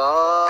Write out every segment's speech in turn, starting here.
啊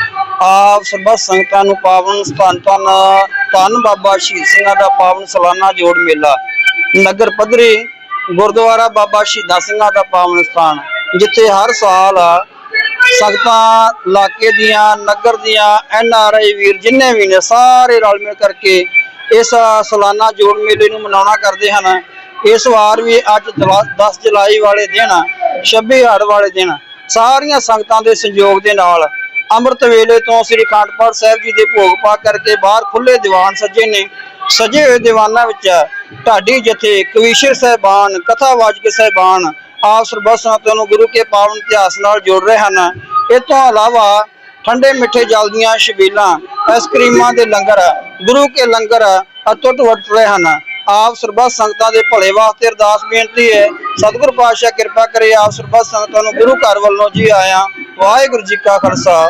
ਆਪ ਸਰਬੱਤ ਸੰਗਤਾਂ ਨੂੰ ਪਾਵਨ ਸਥਾਨ ਧੰਨ ਧੰਨ ਬਾਬਾ ਸ਼ਹੀਦ ਸਿੰਘਾਂ ਦਾ ਪਾਵਨ ਸਾਲਾਨਾ ਜੋੜ ਮੇਲਾ। ਨਗਰ ਪੱਧਰੀ ਗੁਰਦੁਆਰਾ ਬਾਬਾ ਸ਼ਹੀਦਾਂ ਸਿੰਘਾਂ ਦਾ ਪਾਵਨ ਸਥਾਨ, ਜਿੱਥੇ ਹਰ ਸਾਲ ਸੰਗਤਾਂ ਇਲਾਕੇ ਦੀਆਂ, ਨਗਰ ਦੀਆਂ, ਐਨ ਆਰ ਆਈ ਵੀਰ ਜਿੰਨੇ ਵੀ ਨੇ, ਸਾਰੇ ਰਲ ਮਿਲ ਕਰਕੇ ਇਸ ਸਾਲਾਨਾ ਜੋੜ ਮੇਲੇ ਨੂੰ ਮਨਾਉਣਾ ਕਰਦੇ ਹਨ। ਇਸ ਵਾਰ ਵੀ ਅੱਜ 10 ਜੁਲਾਈ ਵਾਲੇ ਦਿਨ 26 ਹੜ ਵਾਲੇ ਦਿਨ, ਸਾਰੀਆਂ ਸੰਗਤਾਂ ਦੇ ਸਹਿਯੋਗ ਦੇ ਨਾਲ ਅੰਮ੍ਰਿਤ ਵੇਲੇ ਤੋਂ ਸ੍ਰੀ ਅਖੰਡ ਪਾਠ ਸਾਹਿਬ ਜੀ ਦੇ ਭੋਗ ਪਾ ਕਰਕੇ ਬਾਹਰ ਖੁੱਲੇ ਦੀਵਾਨ ਸੱਜੇ ਨੇ, ਸਜੇ ਹੋਏ ਦੀਵਾਨਾਂ ਵਿੱਚ ਢਾਡੀ ਜਥੇ ਕਵੀਸ਼ਰ ਸਹਿਬਾਨ ਕਥਾਵਾਚਕ ਸਹਿਬਾਨ, ਆਪ ਸਰਬੱਤ ਸੰਗਤਾਂ ਨੂੰ ਗੁਰੂ ਕੇ ਪਾਵਨ ਇਤਿਹਾਸ ਨਾਲ ਜੋੜ ਰਹੇ ਹਨ। ਇਹ ਤੋਂ ਇਲਾਵਾ ਠੰਡੇ ਮਿੱਠੇ ਜਲ ਦੀਆਂ ਛਬੀਲਾਂ ਆਈਸਕ੍ਰੀਮਾਂ ਦੇ ਲੰਗਰ, ਗੁਰੂ ਕੇ ਲੰਗਰ ਅਤੁੱਟ ਵਰਤ ਰਹੇ ਹਨ। ਆਪ ਸਰਬੱਤ ਸੰਗਤਾਂ ਦੇ ਭਲੇ ਵਾਸਤੇ ਅਰਦਾਸ ਬੇਨਤੀ ਹੈ, ਸਤਿਗੁਰ ਪਾਤਸ਼ਾਹ ਕਿਰਪਾ ਕਰੇ ਆਪ ਸਰਬੱਤ ਸੰਗਤਾਂ ਨੂੰ ਗੁਰੂ ਘਰ ਵੱਲੋਂ ਜੀ ਆਇਆਂ, ਵਾਹਿਗੁਰੂ ਜੀ ਕਾ ਖਾਲਸਾ।